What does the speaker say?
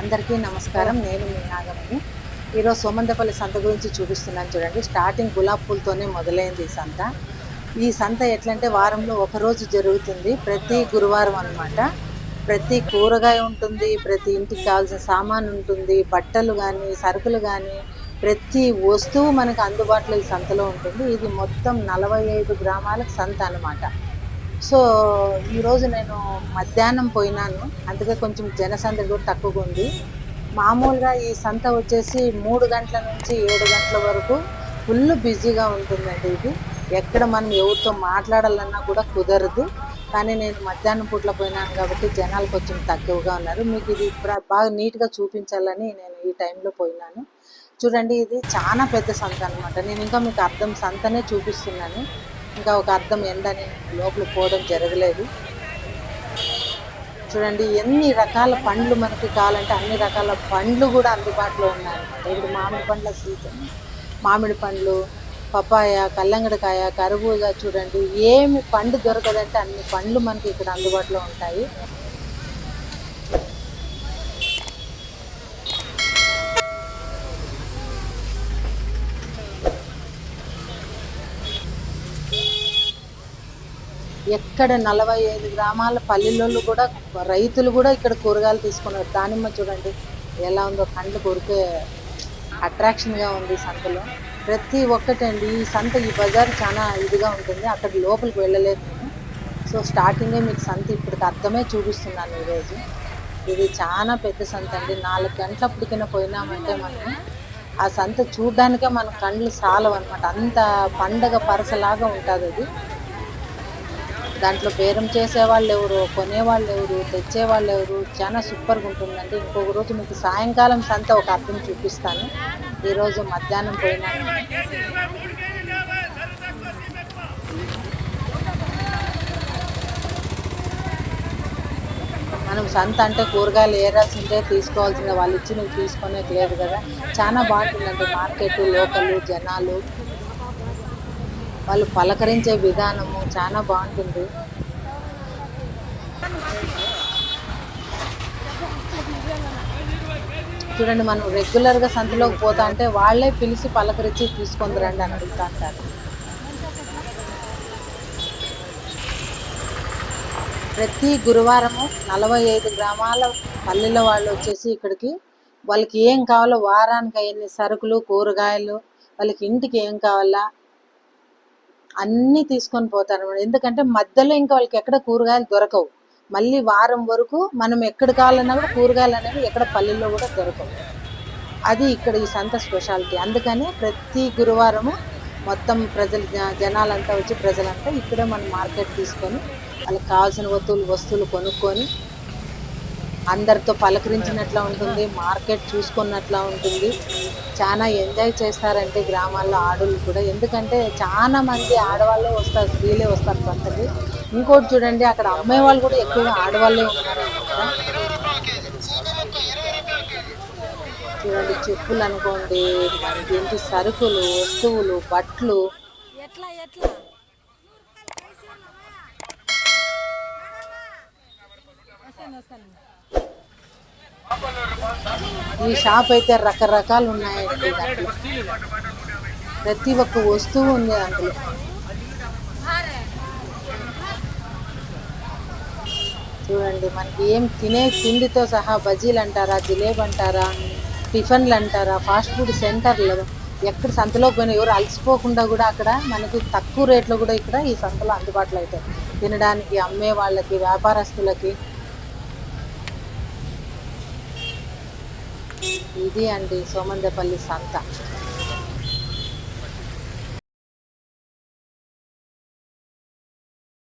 అందరికీ నమస్కారం. నేను మీ నాగమణి. ఈరోజు సోమందపల్లి సంత గురించి చూపిస్తున్నాను చూడండి. స్టార్టింగ్ గులాబ్ పూలతోనే మొదలైంది ఈ సంత. ఈ సంత ఎట్లంటే వారంలో ఒకరోజు జరుగుతుంది. ప్రతి గురువారం అనమాట ప్రతి కూరగాయ ఉంటుంది ప్రతి ఇంటికి కావాల్సిన సామాన్ ఉంటుంది బట్టలు కానీ సరుకులు కానీ ప్రతి వస్తువు మనకు అందుబాటులో ఈ సంతలో ఉంటుంది. ఇది మొత్తం నలభై ఐదు గ్రామాలకు సంత అనమాట సో ఈరోజు నేను మధ్యాహ్నం పోయినాను. అందుకే కొంచెం జనసందడి కూడా తక్కువగా ఉంది. మామూలుగా ఈ సంత వచ్చేసి మూడు గంటల నుంచి ఏడు గంటల వరకు ఫుల్ బిజీగా ఉంటుందండి ఇది. ఎక్కడ మనం ఎవరితో మాట్లాడాలన్నా కూడా కుదరదు. కానీ నేను మధ్యాహ్నం పూట్ల పోయినాను కాబట్టి జనాలు కొంచెం తక్కువగా ఉన్నారు. మీకు ఇది బాగా నీట్గా చూపించాలని నేను ఈ టైంలో పోయినాను. చూడండి ఇది చాలా పెద్ద సంత అనమాట నేను ఇంకా మీకు అర్థం సంతనే చూపిస్తున్నాను. ఇంకా ఒక అర్థం ఎండని లోపల పోవడం జరగలేదు. చూడండి ఎన్ని రకాల పండ్లు మనకి కావాలంటే అన్ని రకాల పండ్లు కూడా అందుబాటులో ఉన్నాయి. ఇప్పుడు మామిడి పండ్ల సీజన్. మామిడి పండ్లు పపాయ కల్లంగడకాయ కరబూజ చూడండి ఏమి పండు దొరకదంటే అన్ని పండ్లు మనకి ఇక్కడ అందుబాటులో ఉంటాయి. ఎక్కడ నలభై ఐదు గ్రామాల పల్లెల్లో కూడా రైతులు కూడా ఇక్కడ కూరగాయలు తీసుకున్నారు. దానిమ్మ చూడండి ఎలా ఉందో కండ్లు కొరికే అట్రాక్షన్గా ఉంది సంతలో. ప్రతి ఒక్కటండి ఈ సంత ఈ బజార్ చాలా ఇదిగా ఉంటుంది. అక్కడ లోపలికి వెళ్ళలేదు నేను సో స్టార్టింగే మీకు సంత ఇప్పటికి అర్థమే చూపిస్తున్నాను ఈరోజు ఇది చాలా పెద్ద సంత అండి. నాలుగు గంటలప్పటికైనా పోయినామంటే మనం ఆ సంత చూడ్డానికే మన కండ్లు సాలవు అనమాట అంత పండగ పరసలాగా ఉంటుంది అది. దాంట్లో బేరం చేసేవాళ్ళు ఎవరు కొనేవాళ్ళు ఎవరు తెచ్చేవాళ్ళు ఎవరు చాలా సూపర్గా ఉంటుందండి ఇంకొక రోజు మీకు సాయంకాలం సంత ఒక అర్థం చూపిస్తాను. ఈరోజు మధ్యాహ్నం పోయినాను మనం సంత అంటే కూరగాయలు ఏరాల్సిందే తీసుకోవాల్సిందే వాళ్ళు ఇచ్చి నువ్వు తీసుకునేది లేదు కదా. చాలా బాగుంటుందండి మార్కెట్ లోకల్ జనాలు. వాళ్ళు పలకరించే విధానము చాలా బాగుంటుంది. చూడండి మనం రెగ్యులర్గా సంతలోకి పోతా అంటే వాళ్ళే పిలిచి పలకరించి తీసుకొని రండి అని అడుగుతా అంటారు ప్రతి గురువారము నలభై ఐదు గ్రామాల పల్లెల వాళ్ళు వచ్చేసి ఇక్కడికి. వాళ్ళకి ఏం కావాలో వారానికి అయ్యే సరుకులు కూరగాయలు వాళ్ళకి ఇంటికి ఏం కావాలా అన్నీ తీసుకొని పోతారు అనమాట ఎందుకంటే మధ్యలో ఇంకా వాళ్ళకి ఎక్కడ కూరగాయలు దొరకవు. మళ్ళీ వారం వరకు మనం ఎక్కడ కావాలన్నా కూడా కూరగాయలు అనేవి ఎక్కడ పల్లెల్లో కూడా దొరకవు. అది ఇక్కడ ఈ సంత స్పెషాలిటీ. అందుకని ప్రతి గురువారము మొత్తం ప్రజలు జ- జనాలంతా వచ్చి ప్రజలంతా ఇక్కడే మనం మార్కెట్ తీసుకొని వాళ్ళకి కావాల్సిన వస్తువులు వస్తువులు కొనుక్కొని అందరితో పలకరించినట్లా ఉంటుంది మార్కెట్ చూసుకున్నట్లా ఉంటుంది. చాలా ఎంజాయ్ చేస్తారంటే గ్రామాల్లో ఆడవాళ్ళు కూడా. ఎందుకంటే చాలా మంది ఆడవాళ్ళే వస్తారు స్త్రీలే వస్తారు సంతకి ఇంకోటి చూడండి అక్కడ అమ్మాయి వాళ్ళు కూడా ఎక్కువగా ఆడవాళ్ళే ఉన్నారు చూడండి చెప్పులు అనుకోండి ఏంటి సరుకులు వస్తువులు బట్టలు. ఎట్లా ఎట్లా? వస్తాను వస్తాను. ఈ షాప్ అయితే రకరకాలు ఉన్నాయండి ప్రతి ఒక్క వస్తువు ఉంది అందులో. చూడండి మనకి ఏం తినే తిండితో సహా బజీలు అంటారా జిలేబ్ అంటారా టిఫిన్లు అంటారా ఫాస్ట్ ఫుడ్ సెంటర్లు ఎక్కడ సంతలో పోయినా ఎవరు అలసిపోకుండా కూడా అక్కడ మనకి తక్కువ రేట్లో కూడా ఇక్కడ ఈ సంతలో అందుబాటులో అవుతాయి తినడానికి అమ్మే వాళ్ళకి వ్యాపారస్తులకి ఇది అండి సోమందపల్లి సంత.